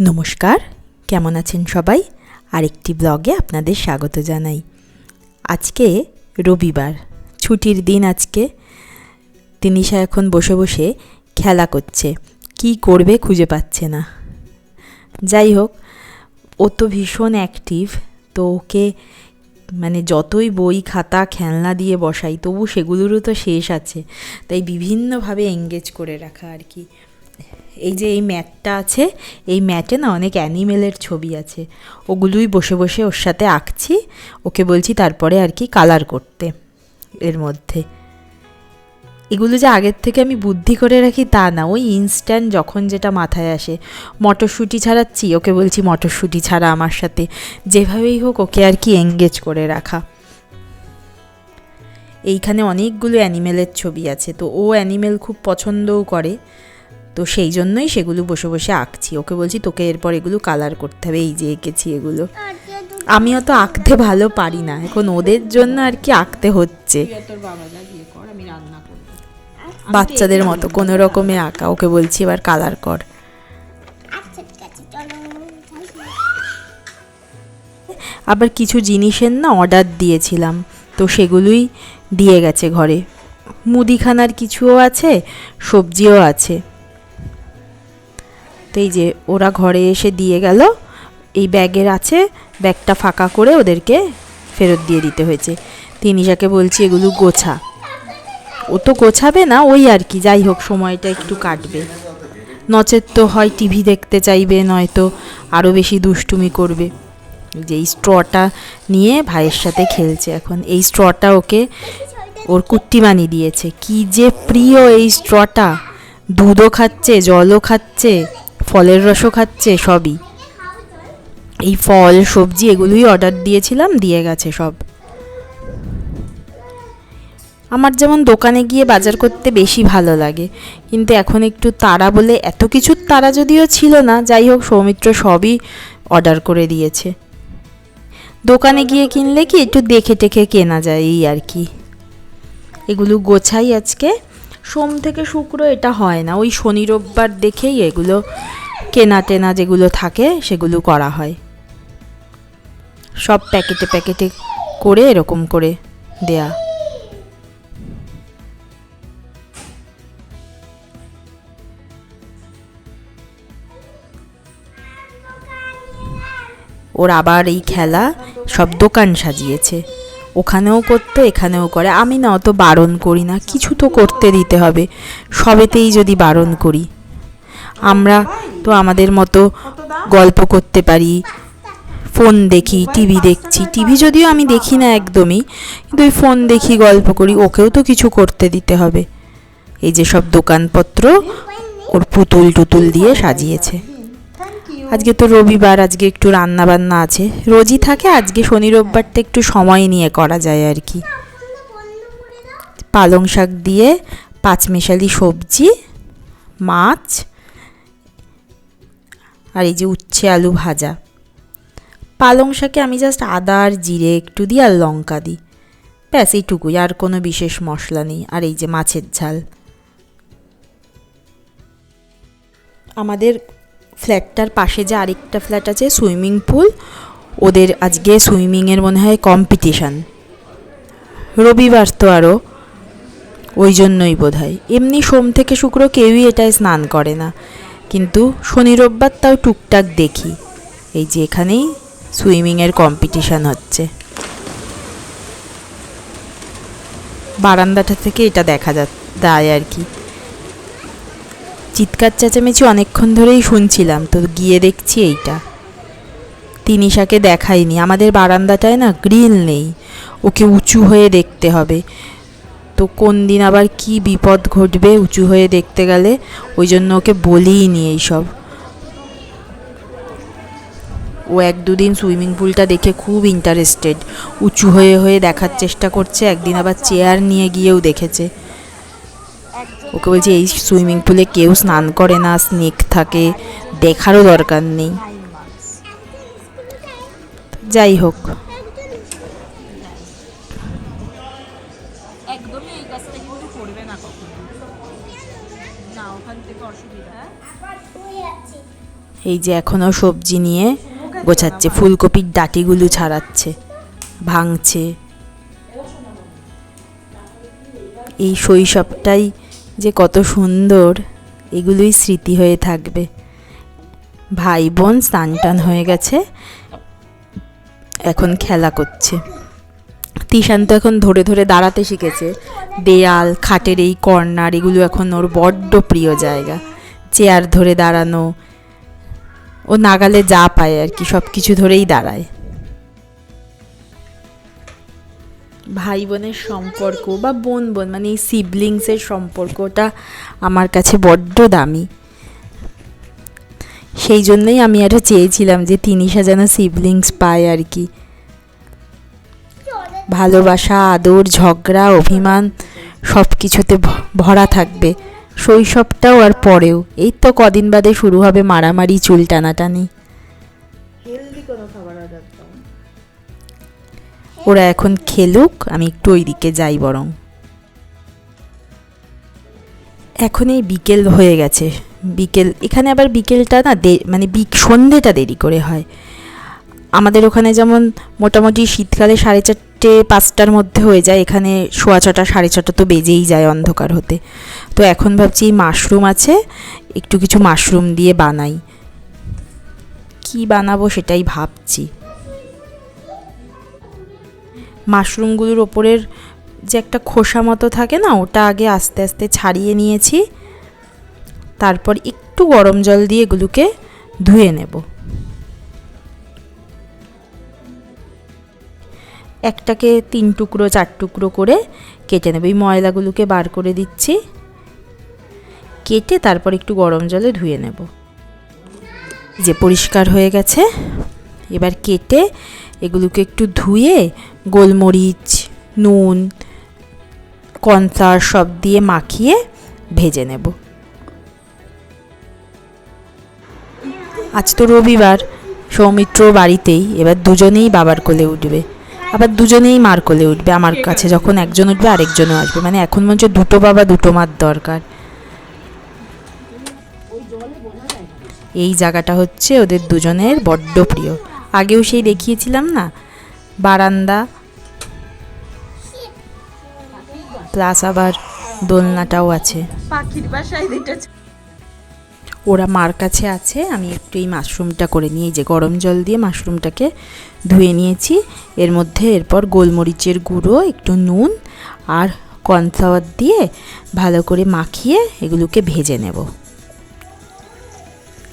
নমস্কার, কেমন আছেন সবাই? আরেকটি ব্লগে আপনাদের স্বাগত জানাই। আজকে রবিবার, ছুটির দিন আজকে। তিনিশা এখন বসে বসে খেলা করছে। কি করবে খুঁজে পাচ্ছে না। যাই হোক, ও তো ভীষণ অ্যাক্টিভ তো ওকে মানে যতই বই, খাতা, খেলনা দিয়ে বসাই, তবু সেগুলোরও তো শেষ আছে। তাই বিভিন্নভাবে এঙ্গেজ করে রাখা আর কি। এই যে এই ম্যাটটা আছে, এই ম্যাটে না অনেক অ্যানিমেলের ছবি আছে। ওগুলোই বসে বসে ওর সাথে আঁকছি, ওকে বলছি তারপরে আর কি কালার করতে এর মধ্যে। এগুলো যে আগের থেকে আমি বুদ্ধি করে রাখি তা না, ওই ইনস্ট্যান্ট যখন যেটা মাথায় আসে। মটরশুঁটি ছাড়াচ্ছি, ওকে বলছি মটরশুঁটি ছাড়া আমার সাথে। যেভাবেই হোক ওকে আর কি এঙ্গেজ করে রাখা। এইখানে অনেকগুলো অ্যানিমেলের ছবি আছে, তো ও অ্যানিমেল খুব পছন্দও করে। তো সেই জন্যই সেগুলো বসে বসে আঁকছি। ওকে বলছি তোকে এরপর এগুলো কালার করতে হবে এই যে এঁকেছি এগুলো। আমিও তো আঁকতে ভালো পারি না। এখন ওদের জন্য আর কি আঁকতে হচ্ছে। আমি বাচ্চাদের মতো কোনো রকমে আঁকা। ওকে বলছি এবার কালার কর। আবার কিছু জিনিসের না অর্ডার দিয়েছিলাম তো সেগুলোই দিয়ে গেছে ঘরে। মুদিখানার কিছুও আছে সবজিও আছে। তো এই যে ওরা ঘরে এসে দিয়ে গেল, এই ব্যাগের আছে, ব্যাগটা ফাঁকা করে ওদেরকে ফেরত দিয়ে দিতে হয়েছে। তিনিশাকে বলছি, এগুলো গোছা। ও তো গোছাবে না, ওই আর কি, যাই হোক, সময়টা একটু কাটবে। নচেত তো হয় টিভি দেখতে চাইবে, নয়তো আরও বেশি দুষ্টুমি করবে। যে এই স্ট্রটা নিয়ে ভাইয়ের সাথে খেলছে এখন, এই স্ট্রটা ওকে ওর কুট্টিমানি দিয়েছে। কি যে প্রিয় এই স্ট্রটা! দুধও খাচ্ছে, জলও খাচ্ছে। ফলের রসও খাচ্ছে সবই। এই ফল, সবজি এগুলোই অর্ডার দিয়েছিলাম, দিয়ে গেছে সব। আমার যেমন দোকানে গিয়ে বাজার করতে বেশি ভালো লাগে, কিন্তু এখন একটু তাড়া বলে এত কিছুর তাড়া যদিও ছিল না, যাই হোক সৌমিত্র সবই অর্ডার করে দিয়েছে। দোকানে গিয়ে কিনলে কি একটু দেখে টেখে কেনা যায় এই আর কি। এগুলো গোছাই আজকে। সোম থেকে শুক্র এটা হয় না, ওই শনি রোববার দেখেই এগুলো কেনা টেনা যেগুলো থাকে সেগুলো করা হয়। সব প্যাকেটে প্যাকেটে করে এরকম করে দেয়া। ওর আবার এই খেলা সব দোকান সাজিয়েছে। ওখানেও করতো, এখানেও করে। আমি না অত বারণ করি না, কিছু তো করতে দিতে হবে। সবেতেই যদি বারণ করি। আমরা তো আমাদের মতো গল্প করতে পারি। ফোন দেখি, টিভি দেখছি। টিভি যদিও আমি দেখি না একদমই, কিন্তু ওই ফোন দেখি, গল্প করি, ওকেও তো কিছু করতে দিতে হবে। এই যে সব দোকানপত্র, ওর পুতুল টুতুল দিয়ে সাজিয়েছে। আজকে তো রবিবার, আজকে একটু রান্না বান্না আছে। রোজই থাকে, আজকে শনি রোববারটা একটু সময় নিয়ে করা যায় আর কি। পালং শাক দিয়ে পাঁচমেশালি সবজি, মাছ আর এই যে উচ্ছে আলু ভাজা। পালং শাকে আমি জাস্ট আদা আর জিরে একটু দিই আর লঙ্কা দিই। ব্যাস, এইটুকুই, আর কোনো বিশেষ মশলা নেই। আর এই যে মাছের ঝাল। আমাদের ফ্ল্যাটটার পাশে যে আরেকটা ফ্ল্যাট আছে, সুইমিং পুল, ওদের আজকে সুইমিংয়ের মনে হয় কম্পিটিশান। রবিবার তো আরও ওই জন্যই বোধ হয় এমনি সোম থেকে শুক্র কেউই এটায় স্নান করে না। কিন্তু শনি রোববার তাও টুকটাক দেখি। এই যে এখানেই সুইমিংয়ের কম্পিটিশান হচ্ছে। বারান্দাটা থেকে এটা দেখা যা, যায় আর কি। চিৎকার চেঁচামেচি অনেকক্ষণ ধরেই শুনছিলাম, তো গিয়ে দেখছি এইটা। তিনিশাকে দেখাইনি, আমাদের বারান্দাটায় না গ্রিল নেই, ওকে উঁচু হয়ে দেখতে হবে। তো কোন দিন আবার কি বিপদ ঘটবে উঁচু হয়ে দেখতে গেলে, ওই জন্য ওকে বলিই নি এইসব। ও এক দুদিন সুইমিং পুলটা দেখে খুব ইন্টারেস্টেড উঁচু হয়ে হয়ে দেখার চেষ্টা করছে, একদিন আবার চেয়ার নিয়ে গিয়েও দেখেছে। ওকে বলছে, এই সুইমিং পুলে কেউ স্নান করে না, স্নেক থাকে, দেখারও দরকার নেই। যাই হোক। একদমই এই কাজটা কিন্তু করবে না কখনো। না ওখান থেকে অসুবিধা। এই যে এখনও সবজি নিয়ে গোছাচ্ছে ফুলকপির ডাটিগুলো ছাড়াচ্ছে ভাঙছে। এই শৈশবটাই যে কত সুন্দর এগুলোই স্মৃতি হয়ে থাকবে। ভাই বোন স্নান টান হয়ে গেছে এখন খেলা করছে। তিশান তো এখন ধরে ধরে দাঁড়াতে শিখেছে। দেয়াল, খাটের এই কর্নার, এগুলো এখন ওর বড্ড প্রিয় জায়গা। চেয়ার ধরে দাঁড়ানো, ও নাগালে যা পায় আর কি সব কিছু ধরেই দাঁড়ায়। ভাই বোনের সম্পর্ক বা বোন বোন মানে এই সিবলিংসের সম্পর্কটা আমার কাছে বড্ড দামি। সেই জন্যই আমি আরও চেয়েছিলাম যে তিনিশা যেন সিবলিংস পায় আর কি। ভালোবাসা আদর ঝগড়া অভিমান সব কিছুতে ভরা থাকবে। শৈশবটাও আর পরেও। এই তো কদিন বাদে শুরু হবে মারামারি চুল টানাটানি। ওরা এখন খেলুক আমি একটু ওই দিকে যাই বরং। এখন এই বিকেল হয়ে গেছে। বিকেল এখানে আবার বিকেলটা না দে মানে সন্ধেটা দেরি করে হয়। আমাদের ওখানে যেমন মোটামুটি শীতকালে সাড়ে চারটে পাঁচটার মধ্যে হয়ে যায়। এখানে সোয়া ছটা, সাড়ে ছটা তো বেজেই যায় অন্ধকার হতে। তো এখন ভাবছি এই মাশরুম আছে, একটু কিছু মাশরুম দিয়ে বানাই। কি বানাবো সেটাই ভাবছি। মাশরুমগুলোর ওপরের যে একটা খোসা মতো থাকে না, ওটা আগে আস্তে আস্তে ছাড়িয়ে নিয়েছি। তারপর একটু গরম জল দিয়ে এগুলোকে ধুয়ে নেব। একটাকে তিন টুকরো, চার টুকরো করে কেটে নেব। এই ময়লাগুলোকে বার করে দিচ্ছি। কেটে তারপর একটু গরম জলে ধুয়ে নেব। যে পরিষ্কার হয়ে গেছে, এবার কেটে এগুলোকে একটু ধুয়ে গোলমরিচ, নুন, কর্নফ্লাওয়ার সব দিয়ে মাখিয়ে ভেজে নেব। আজ তো রবিবার, সৌমিত্র বাড়িতেই, এবার দুজনেই বাবার কোলে উঠবে। আবার দুজনেই মার কোলে উঠবে আমার কাছে, যখন একজন উঠবে, আরেকজনও আসবে। মানে এখন মনে হচ্ছে দুটো বাবা, দুটো মার দরকার। এই জায়গাটা হচ্ছে ওদের দুজনের বড্ড প্রিয়। আগেও সেই দেখিয়েছিলাম না? বারান্দা, প্লাস আবার দোলনাটাও আছে। পাখির বাসায় ওরা মার কাছে আছে। আমি একটু এই মাশরুমটা করে নিয়ে যে গরম জল দিয়ে মাশরুমটাকে ধুয়ে নিয়েছি। এর মধ্যে এরপর গোলমরিচের গুঁড়ো, একটু নুন আর কর্নফ্লাওয়ার দিয়ে ভালো করে মাখিয়ে এগুলোকে ভেজে নেব।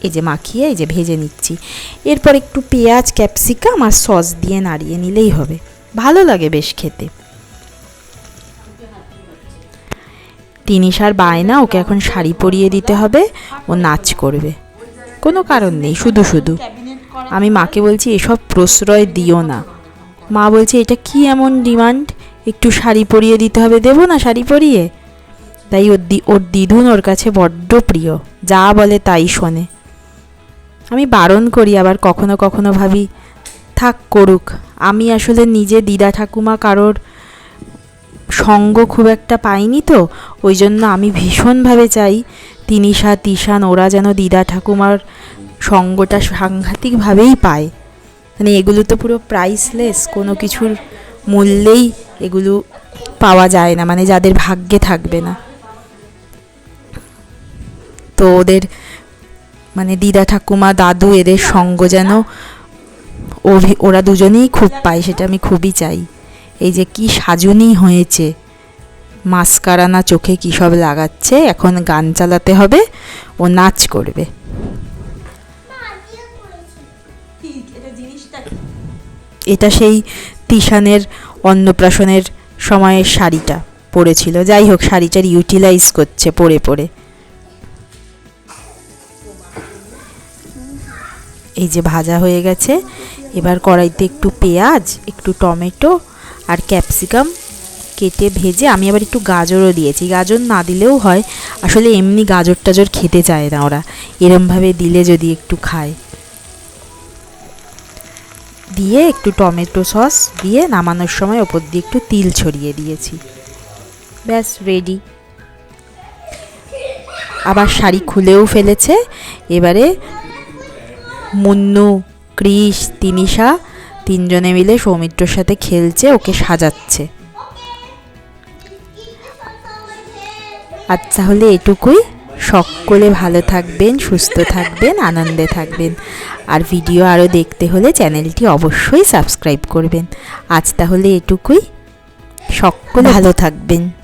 এই যে মাখিয়ে, এই যে ভেজে নিচ্ছি। এরপর একটু পেঁয়াজ, ক্যাপসিকাম আর সস দিয়ে নাড়িয়ে নিলেই হবে। ভালো লাগে বেশ খেতে। তিনিশার বায়না, ওকে এখন শাড়ি পরিয়ে দিতে হবে। ও নাচ করবে। কোনো কারণ নেই, শুধু শুধু। আমি মাকে বলছি, এসব প্রশ্রয় দিও না। মা বলছে, এটা কি এমন ডিমান্ড? একটু শাড়ি পরিয়ে দিতে হবে, দেবো না শাড়ি পরিয়ে? তাই ওর দি ওর দিদুন ওর কাছে বড্ড প্রিয়। যা বলে তাই শোনে। আমি বারণ করি, আবার কখনো কখনো ভাবি, থাক করুক। আমি আসলে নিজে দিদা ঠাকুমা কারোর সঙ্গ খুব একটা পাইনি তো ওই জন্য আমি ভীষণভাবে চাই তিনিশা, তিশান ওরা যেন দিদা ঠাকুমার সঙ্গটা সাংঘাতিকভাবেই পায়। মানে এগুলো তো পুরো প্রাইসলেস কোনো কিছুর মূল্যেই এগুলো পাওয়া যায় না মানে যাদের ভাগ্যে থাকবে না। তো ওদের মানে দিদা ঠাকুমা, দাদু এদের সঙ্গ যেন ওরা দুজনেই খুব পায়, সেটা আমি খুবই চাই। এই যে কি সাজুনি হয়েছে। মাস্কারা না চোখে কী সব লাগাচ্ছে এখন গান চালাতে হবে ও নাচ করবে। এটা সেই তিশানের অন্নপ্রাশনের সময়ের শাড়িটা পরেছিল। যাই হোক শাড়িটার ইউটিলাইজ করছে পরে পরে। এই যে ভাজা হয়ে গেছে এবার কড়াইতে একটু পেঁয়াজ একটু টমেটো আর ক্যাপসিকাম কেটে ভেজে আমি আবার একটু গাজরও দিয়েছি। গাজর না দিলেও হয়। আসলে এমনি গাজর টাজর খেতে চায় না ওরা। এরমভাবে দিলে যদি একটু খায়। দিয়ে একটু টমেটো সস দিয়ে নামানোর সময় ওপর দিয়ে একটু তিল ছড়িয়ে দিয়েছি। ব্যাস রেডি আবার শাড়ি খুলেও ফেলেছে। এবারে মুন্নু ক্রিস তিনিশা তিনজনে মিলে সৌমিত্রর সাথে খেলছে, ওকে সাজাচ্ছে। আচ্ছা হলে এটুকুই। সকলে ভালো থাকবেন, সুস্থ থাকবেন, আনন্দে থাকবেন। আর ভিডিও আরও দেখতে হলে চ্যানেলটি অবশ্যই সাবস্ক্রাইব করবেন। আজ তাহলে এটুকুই। সকলে ভালো থাকবেন।